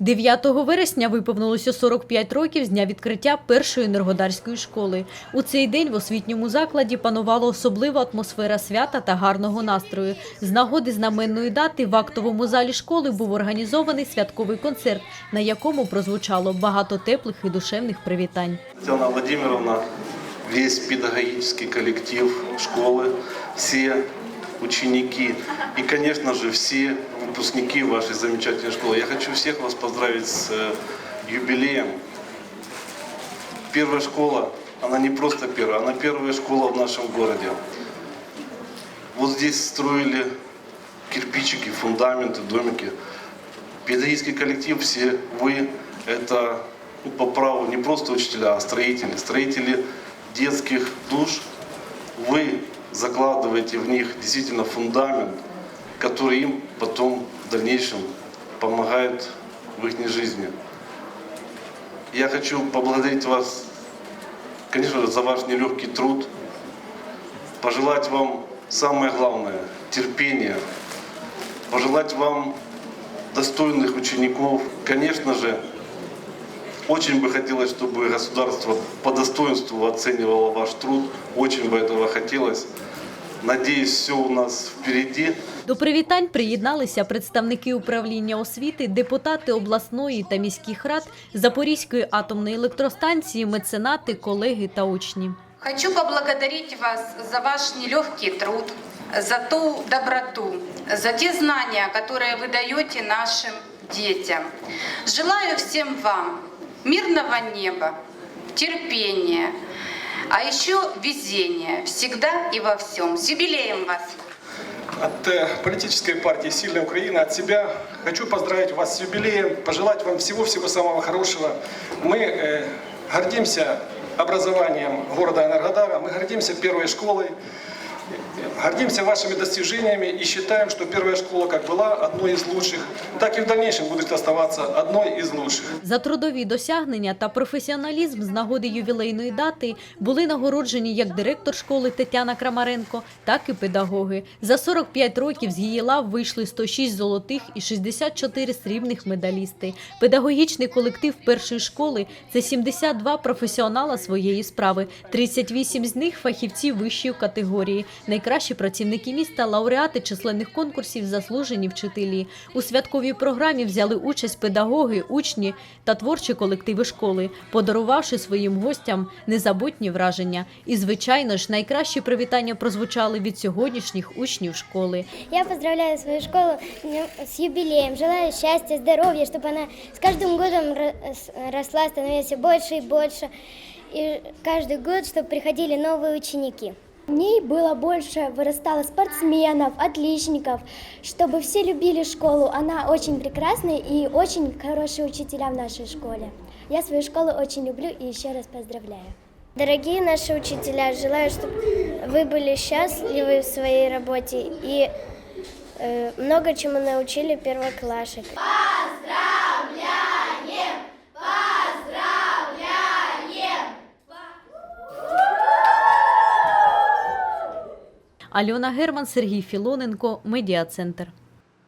9 вересня виповнилося 45 років з дня відкриття першої енергодарської школи. У цей день в освітньому закладі панувала особлива атмосфера свята та гарного настрою. З нагоди знаменної дати в актовому залі школи був організований святковий концерт, на якому прозвучало багато теплих і душевних привітань. Татьяна Владимировна, весь педагогический коллектив школы, все ученики и, конечно же, все выпускники вашей замечательной школы. Я хочу всех вас поздравить с э, юбилеем. Первая школа, она не просто первая, она первая школа в нашем городе. Вот здесь строили кирпичики, фундаменты, домики. Педагогический коллектив, все вы, это ну, по праву не просто учителя, а строители. Строители детских душ. Вы закладываете в них действительно фундамент, который им потом в дальнейшем помогает в их жизни. Я хочу поблагодарить вас, конечно же, за ваш нелегкий труд, пожелать вам самое главное – терпения, пожелать вам достойных учеников. Конечно же, очень бы хотелось, чтобы государство по достоинству оценивало ваш труд. Очень бы этого хотелось. Надеюсь, все у нас впереди. До привітань приєдналися представники управління освіти, депутати обласної та міських рад, Запорізької атомної електростанції, меценати, колеги та учні. Хочу поблагодарить вас за ваш нелегкий труд, за ту доброту, за те знания, которые вы даете нашим детям. Желаю всем вам мирного неба, терпения, а еще везения всегда и во всем. С юбилеем вас! От э, политической партии «Сильная Украина», от себя хочу поздравить вас с юбилеем, пожелать вам всего-всего самого хорошего. Мы э, гордимся образованием города Энергодара, мы гордимся первой школой, э, гордимся вашими достижениями и считаем, что первая школа как была одной из лучших, так и в дальнейшем будет оставаться одной из лучших. За трудові досягнення та професіоналізм з нагоди ювілейної дати були нагороджені як директор школи Тетяна Крамаренко, так і педагоги. За 45 років з її лав вийшли 106 золотих і 64 срібних медалісти. Педагогічний колектив першої школи це 72 професіонала своєї справи, 38 з них фахівці вищої категорії, найкращі працівники міста, лауреати численних конкурсів, заслужені вчителі. У святковій програмі взяли участь педагоги, учні та творчі колективи школи, подарувавши своїм гостям незабутні враження. І, звичайно ж, найкращі привітання прозвучали від сьогоднішніх учнів школи. Я поздравляю свою школу с юбилеем. Желаю счастья, здоровья, чтобы она с каждым годом ро- с- росла, становилась все больше и больше. И каждый год, чтобы приходили новые ученики. В ней было больше, вырастало спортсменов, отличников, чтобы все любили школу. Она очень прекрасная и очень хорошие учителя в нашей школе. Я свою школу очень люблю и еще раз поздравляю. Дорогие наши учителя, желаю, чтобы вы были счастливы в своей работе и э, много чему научили первоклашек. Альона Герман, Сергій Філоненко, Медіа Центр.